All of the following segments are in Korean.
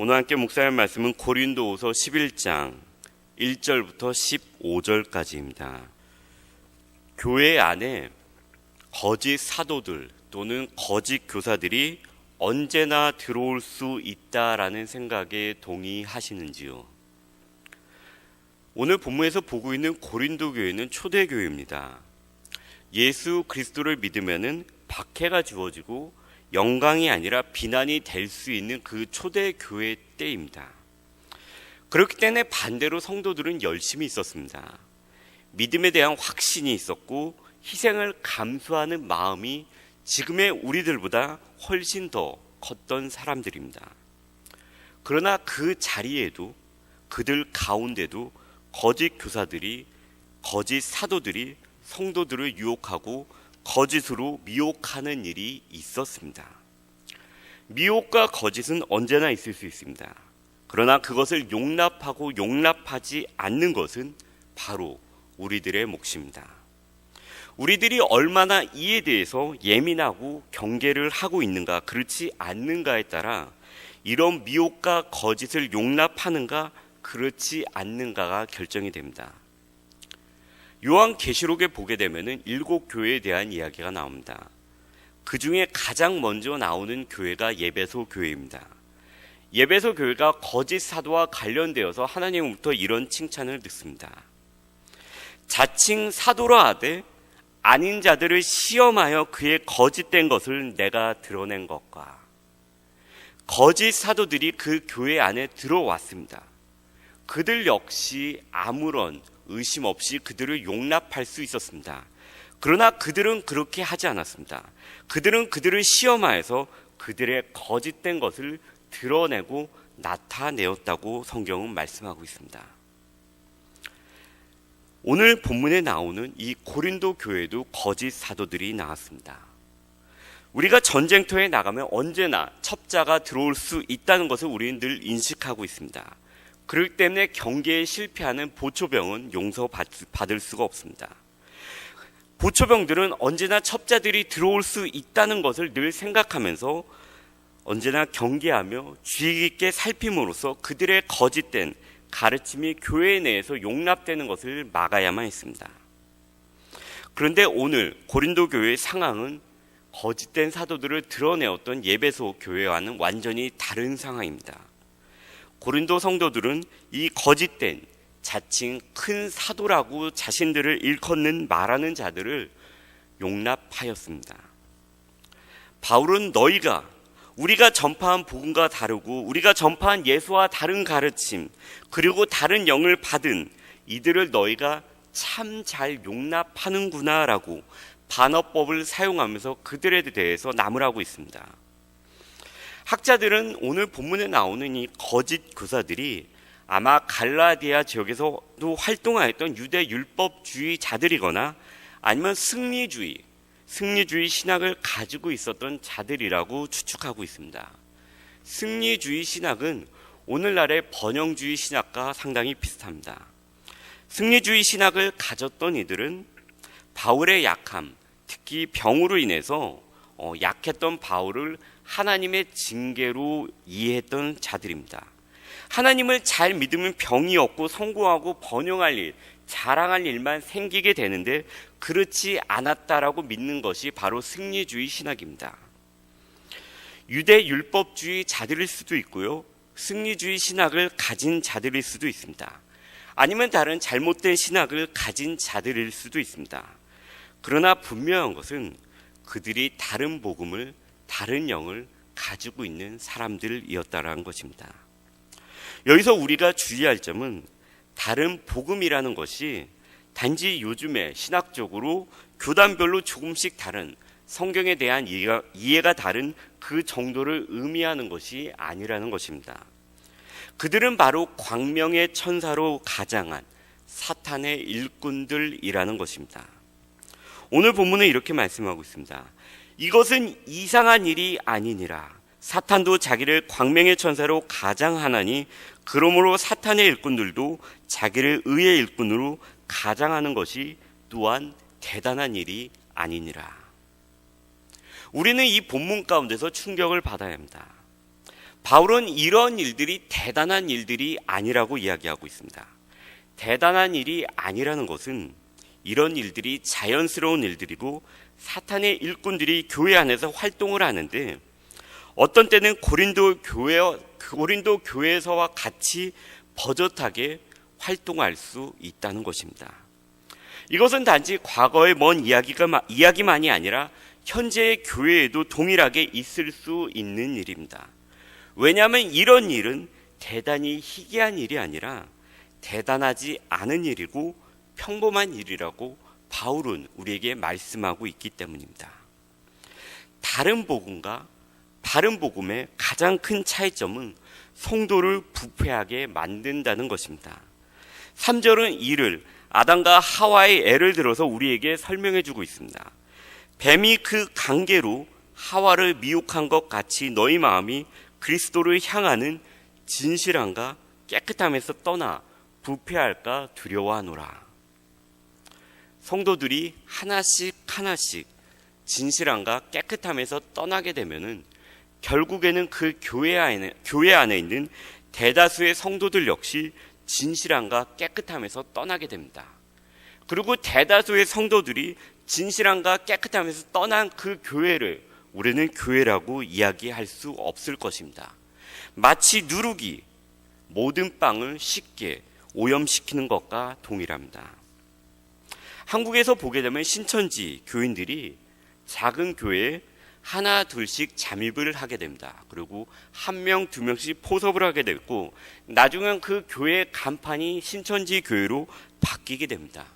오늘 함께 묵상할 말씀은 고린도후서 11장 1절부터 15절까지입니다. 교회 안에 거짓 사도들 또는 거짓 교사들이 언제나 들어올 수 있다라는 생각에 동의하시는지요? 오늘 본문에서 보고 있는 고린도 교회는 초대 교회입니다. 예수 그리스도를 믿으면은 박해가 주어지고 영광이 아니라 비난이 될 수 있는 그 초대 교회 때입니다. 그렇기 때문에 반대로 성도들은 열심히 있었습니다. 믿음에 대한 확신이 있었고 희생을 감수하는 마음이 지금의 우리들보다 훨씬 더 컸던 사람들입니다. 그러나 그 자리에도 그들 가운데도 거짓 교사들이 거짓 사도들이 성도들을 유혹하고 거짓으로 미혹하는 일이 있었습니다. 미혹과 거짓은 언제나 있을 수 있습니다. 그러나 그것을 용납하고 용납하지 않는 것은 바로 우리들의 몫입니다. 우리들이 얼마나 이에 대해서 예민하고 경계를 하고 있는가, 그렇지 않는가에 따라 이런 미혹과 거짓을 용납하는가, 그렇지 않는가가 결정이 됩니다. 요한 계시록에 보게 되면은 일곱 교회에 대한 이야기가 나옵니다. 그 중에 가장 먼저 나오는 교회가 예배소 교회입니다. 예배소 교회가 거짓 사도와 관련되어서 하나님부터 이런 칭찬을 듣습니다. 자칭 사도라 하되 아닌 자들을 시험하여 그의 거짓된 것을 내가 드러낸 것과 거짓 사도들이 그 교회 안에 들어왔습니다. 그들 역시 아무런 의심 없이 그들을 용납할 수 있었습니다. 그러나 그들은 그렇게 하지 않았습니다. 그들은 그들을 시험하여서 그들의 거짓된 것을 드러내고 나타내었다고 성경은 말씀하고 있습니다. 오늘 본문에 나오는 이 고린도 교회도 거짓 사도들이 나왔습니다. 우리가 전쟁터에 나가면 언제나 첩자가 들어올 수 있다는 것을 우리는 늘 인식하고 있습니다. 그렇기 때문에 경계에 실패하는 보초병은 용서받을 수가 없습니다. 보초병들은 언제나 첩자들이 들어올 수 있다는 것을 늘 생각하면서 언제나 경계하며 주의 깊게 살핌으로써 그들의 거짓된 가르침이 교회 내에서 용납되는 것을 막아야만 했습니다. 그런데 오늘 고린도 교회의 상황은 거짓된 사도들을 드러내었던 예배소 교회와는 완전히 다른 상황입니다. 고린도 성도들은 이 거짓된 자칭 큰 사도라고 자신들을 일컫는 말하는 자들을 용납하였습니다. 바울은 너희가 우리가 전파한 복음과 다르고 우리가 전파한 예수와 다른 가르침 그리고 다른 영을 받은 이들을 너희가 참 잘 용납하는구나라고 반어법을 사용하면서 그들에 대해서 나무라고 있습니다. 학자들은 오늘 본문에 나오는 이 거짓 교사들이 아마 갈라디아 지역에서도 활동하였던 유대 율법주의자들이거나 아니면 승리주의, 승리주의 신학을 가지고 있었던 자들이라고 추측하고 있습니다. 승리주의 신학은 오늘날의 번영주의 신학과 상당히 비슷합니다. 승리주의 신학을 가졌던 이들은 바울의 약함, 특히 병으로 인해서 어, 약했던 바울을 하나님의 징계로 이해했던 자들입니다. 하나님을 잘 믿으면 병이 없고 성공하고 번영할 일, 자랑할 일만 생기게 되는데 그렇지 않았다라고 믿는 것이 바로 승리주의 신학입니다. 유대 율법주의 자들일 수도 있고요. 승리주의 신학을 가진 자들일 수도 있습니다. 아니면 다른 잘못된 신학을 가진 자들일 수도 있습니다. 그러나 분명한 것은 그들이 다른 복음을 다른 영을 가지고 있는 사람들이었다라는 것입니다. 여기서 우리가 주의할 점은 다른 복음이라는 것이 단지 요즘에 신학적으로 교단별로 조금씩 다른 성경에 대한 이해가, 이해가 다른 그 정도를 의미하는 것이 아니라는 것입니다. 그들은 바로 광명의 천사로 가장한 사탄의 일꾼들이라는 것입니다. 오늘 본문은 이렇게 말씀하고 있습니다. 이것은 이상한 일이 아니니라. 사탄도 자기를 광명의 천사로 가장하나니 그러므로 사탄의 일꾼들도 자기를 의의 일꾼으로 가장하는 것이 또한 대단한 일이 아니니라. 우리는 이 본문 가운데서 충격을 받아야 합니다. 바울은 이런 일들이 대단한 일들이 아니라고 이야기하고 있습니다. 대단한 일이 아니라는 것은 이런 일들이 자연스러운 일들이고 사탄의 일꾼들이 교회 안에서 활동을 하는데 어떤 때는 고린도 교회 고린도 교회에서와 같이 버젓하게 활동할 수 있다는 것입니다. 이것은 단지 과거의 먼 이야기가 이야기만이 아니라 현재의 교회에도 동일하게 있을 수 있는 일입니다. 왜냐하면 이런 일은 대단히 희귀한 일이 아니라 대단하지 않은 일이고 평범한 일이라고 바울은 우리에게 말씀하고 있기 때문입니다. 다른 복음과 바른 복음의 가장 큰 차이점은 성도를 부패하게 만든다는 것입니다. 3절은 이를 아담과 하와의 애를 들어서 우리에게 설명해 주고 있습니다. 뱀이 그 관계로 하와를 미혹한 것 같이 너희 마음이 그리스도를 향하는 진실함과 깨끗함에서 떠나 부패할까 두려워하노라. 성도들이 하나씩 하나씩 진실함과 깨끗함에서 떠나게 되면은 결국에는 그 교회 안에, 교회 안에 있는 대다수의 성도들 역시 진실함과 깨끗함에서 떠나게 됩니다. 그리고 대다수의 성도들이 진실함과 깨끗함에서 떠난 그 교회를 우리는 교회라고 이야기할 수 없을 것입니다. 마치 누룩이 모든 빵을 쉽게 오염시키는 것과 동일합니다. 한국에서 보게 되면 신천지 교인들이 작은 교회에 하나 둘씩 잠입을 하게 됩니다. 그리고 한 명, 두 명씩 포섭을 하게 됐고 나중엔 그 교회 간판이 신천지 교회로 바뀌게 됩니다.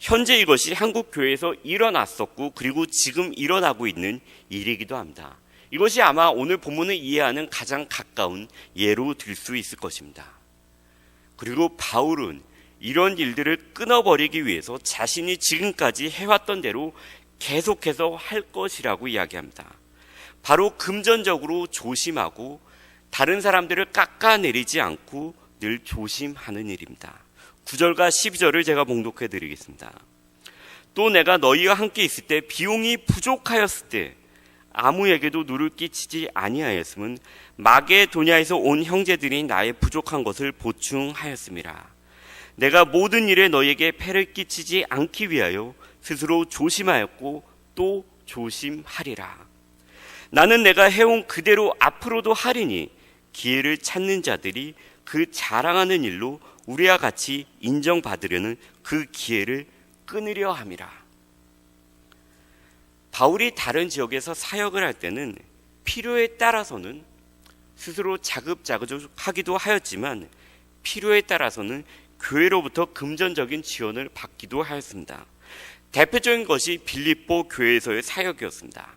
현재 이것이 한국 교회에서 일어났었고 그리고 지금 일어나고 있는 일이기도 합니다. 이것이 아마 오늘 본문을 이해하는 가장 가까운 예로 들 수 있을 것입니다. 그리고 바울은 이런 일들을 끊어버리기 위해서 자신이 지금까지 해왔던 대로 계속해서 할 것이라고 이야기합니다. 바로 금전적으로 조심하고 다른 사람들을 깎아내리지 않고 늘 조심하는 일입니다. 9절과 12절을 제가 봉독해 드리겠습니다. 또 내가 너희와 함께 있을 때 비용이 부족하였을 때 아무에게도 누를 끼치지 아니하였음은 마게도냐에서 온 형제들이 나의 부족한 것을 보충하였음이라. 내가 모든 일에 너희에게 폐를 끼치지 않기 위하여 스스로 조심하였고 또 조심하리라. 나는 내가 해온 그대로 앞으로도 하리니 기회를 찾는 자들이 그 자랑하는 일로 우리와 같이 인정받으려는 그 기회를 끊으려 함이라. 바울이 다른 지역에서 사역을 할 때는 필요에 따라서는 스스로 자급자족하기도 하였지만 필요에 따라서는 교회로부터 금전적인 지원을 받기도 하였습니다. 대표적인 것이 빌립보 교회에서의 사역이었습니다.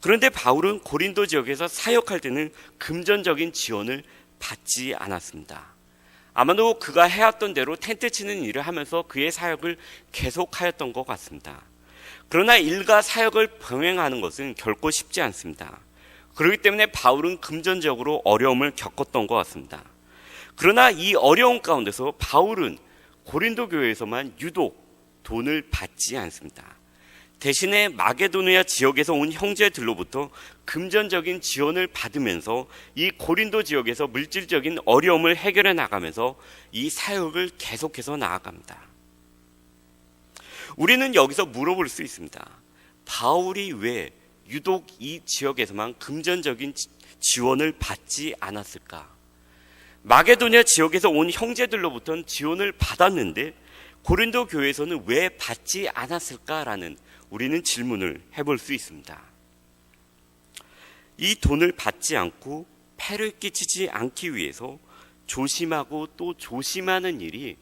그런데 바울은 고린도 지역에서 사역할 때는 금전적인 지원을 받지 않았습니다. 아마도 그가 해왔던 대로 텐트 치는 일을 하면서 그의 사역을 계속하였던 것 같습니다. 그러나 일과 사역을 병행하는 것은 결코 쉽지 않습니다. 그렇기 때문에 바울은 금전적으로 어려움을 겪었던 것 같습니다. 그러나 이 어려움 가운데서 바울은 고린도 교회에서만 유독 돈을 받지 않습니다. 대신에 마게도니아 지역에서 온 형제들로부터 금전적인 지원을 받으면서 이 고린도 지역에서 물질적인 어려움을 해결해 나가면서 이 사역을 계속해서 나아갑니다. 우리는 여기서 물어볼 수 있습니다. 바울이 왜 유독 이 지역에서만 금전적인 지원을 받지 않았을까? 마게도니아 지역에서 온 형제들로부터는 지원을 받았는데 고린도 교회에서는 왜 받지 않았을까라는 우리는 질문을 해볼 수 있습니다. 이 돈을 받지 않고 폐를 끼치지 않기 위해서 조심하고 또 조심하는 일이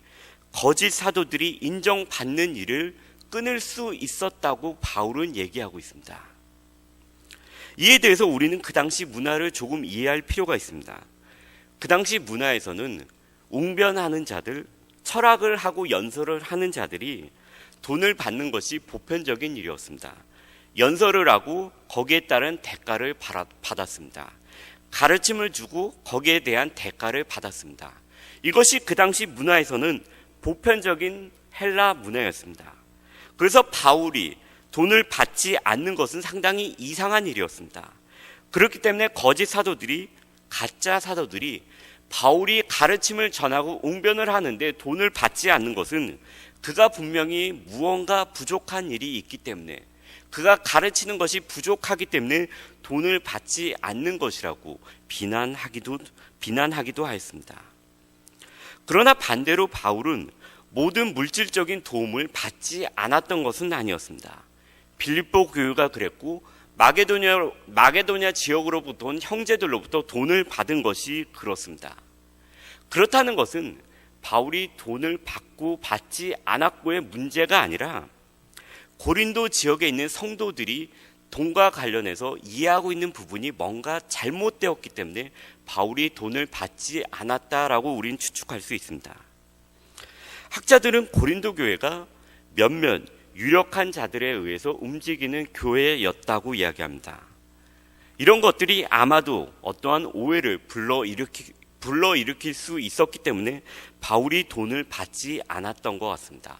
거짓 사도들이 인정받는 일을 끊을 수 있었다고 바울은 얘기하고 있습니다. 이에 대해서 우리는 그 당시 문화를 조금 이해할 필요가 있습니다. 그 당시 문화에서는 웅변하는 자들, 철학을 하고 연설을 하는 자들이 돈을 받는 것이 보편적인 일이었습니다. 연설을 하고 거기에 따른 대가를 받았습니다. 가르침을 주고 거기에 대한 대가를 받았습니다. 이것이 그 당시 문화에서는 보편적인 헬라 문화였습니다. 그래서 바울이 돈을 받지 않는 것은 상당히 이상한 일이었습니다. 그렇기 때문에 거짓 사도들이 가짜 사도들이 바울이 가르침을 전하고 웅변을 하는데 돈을 받지 않는 것은 그가 분명히 무언가 부족한 일이 있기 때문에 그가 가르치는 것이 부족하기 때문에 돈을 받지 않는 것이라고 비난하기도 비난하기도 하였습니다. 그러나 반대로 바울은 모든 물질적인 도움을 받지 않았던 것은 아니었습니다. 빌립보 교회가 그랬고 마게도냐 마게도냐 지역으로부터 온 형제들로부터 돈을 받은 것이 그렇습니다. 그렇다는 것은 바울이 돈을 받고 받지 않았고의 문제가 아니라 고린도 지역에 있는 성도들이 돈과 관련해서 이해하고 있는 부분이 뭔가 잘못되었기 때문에 바울이 돈을 받지 않았다라고 우리는 추측할 수 있습니다. 학자들은 고린도 교회가 몇몇 유력한 자들에 의해서 움직이는 교회였다고 이야기합니다. 이런 것들이 아마도 어떠한 오해를 불러일으키, 불러일으킬 수 있었기 때문에 바울이 돈을 받지 않았던 것 같습니다.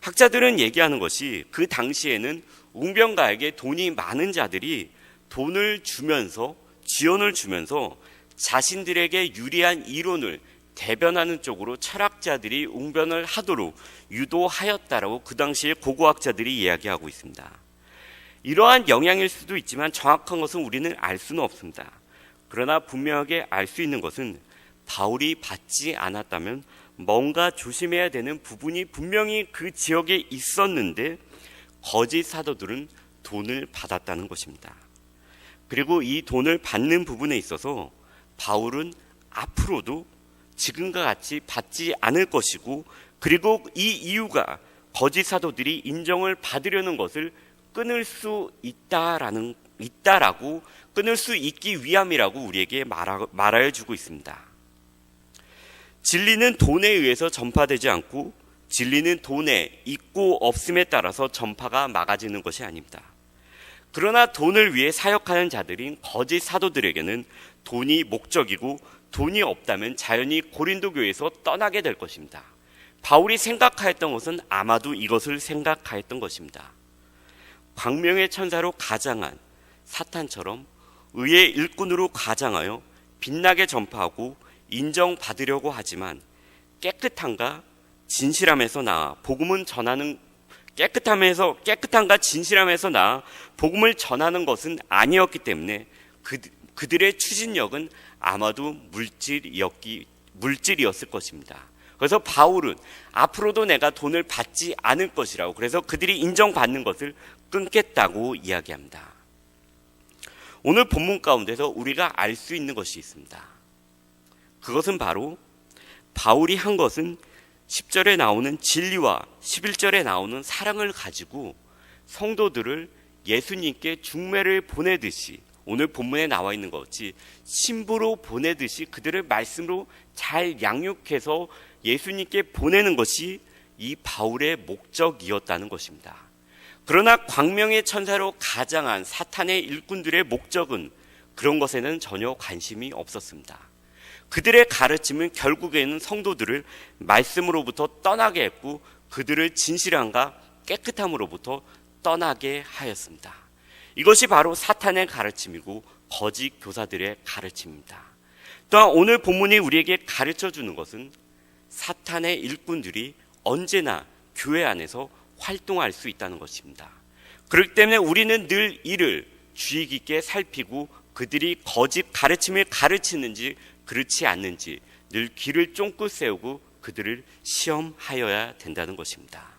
학자들은 얘기하는 것이 그 당시에는 웅변가에게 돈이 많은 자들이 돈을 주면서 지원을 주면서 자신들에게 유리한 이론을 대변하는 쪽으로 철학자들이 웅변을 하도록 유도하였다라고 그 당시에 고고학자들이 이야기하고 있습니다. 이러한 영향일 수도 있지만 정확한 것은 우리는 알 수는 없습니다. 그러나 분명하게 알 수 있는 것은 바울이 받지 않았다면 뭔가 조심해야 되는 부분이 분명히 그 지역에 있었는데 거짓 사도들은 돈을 받았다는 것입니다. 그리고 이 돈을 받는 부분에 있어서 바울은 앞으로도 지금과 같이 받지 않을 것이고 그리고 이 이유가 거짓 사도들이 인정을 받으려는 것을 끊을 수 있다라는 있다라고 끊을 수 있기 위함이라고 우리에게 말하, 말하여 주고 있습니다. 진리는 돈에 의해서 전파되지 않고 진리는 돈에 있고 없음에 따라서 전파가 막아지는 것이 아닙니다. 그러나 돈을 위해 사역하는 자들인 거짓 사도들에게는 돈이 목적이고 돈이 없다면 자연히 고린도 교회에서 떠나게 될 것입니다. 바울이 생각하였던 것은 아마도 이것을 생각하였던 것입니다. 광명의 천사로 가장한 사탄처럼 의의 일꾼으로 가장하여 빛나게 전파하고 인정받으려고 하지만 깨끗함과 진실함에서 나아 복음은 전하는 깨끗함에서 깨끗함과 진실함에서 나아 복음을 전하는 것은 아니었기 때문에 그, 그들의 추진력은 아마도 물질이었기 물질이었을 것입니다. 그래서 바울은 앞으로도 내가 돈을 받지 않을 것이라고 그래서 그들이 인정받는 것을 끊겠다고 이야기합니다. 오늘 본문 가운데서 우리가 알 수 있는 것이 있습니다. 그것은 바로 바울이 한 것은 10절에 나오는 진리와 11절에 나오는 사랑을 가지고 성도들을 예수님께 중매를 보내듯이 오늘 본문에 나와 있는 것 같이 신부로 보내듯이 그들을 말씀으로 잘 양육해서 예수님께 보내는 것이 이 바울의 목적이었다는 것입니다. 그러나 광명의 천사로 가장한 사탄의 일꾼들의 목적은 그런 것에는 전혀 관심이 없었습니다. 그들의 가르침은 결국에는 성도들을 말씀으로부터 떠나게 했고 그들을 진실함과 깨끗함으로부터 떠나게 하였습니다. 이것이 바로 사탄의 가르침이고 거짓 교사들의 가르침입니다. 또한 오늘 본문이 우리에게 가르쳐 주는 것은 사탄의 일꾼들이 언제나 교회 안에서 활동할 수 있다는 것입니다. 그렇기 때문에 우리는 늘 이를 주의 깊게 살피고 그들이 거짓 가르침을 가르치는지 그렇지 않는지 늘 길을 쫑긋 세우고 그들을 시험하여야 된다는 것입니다.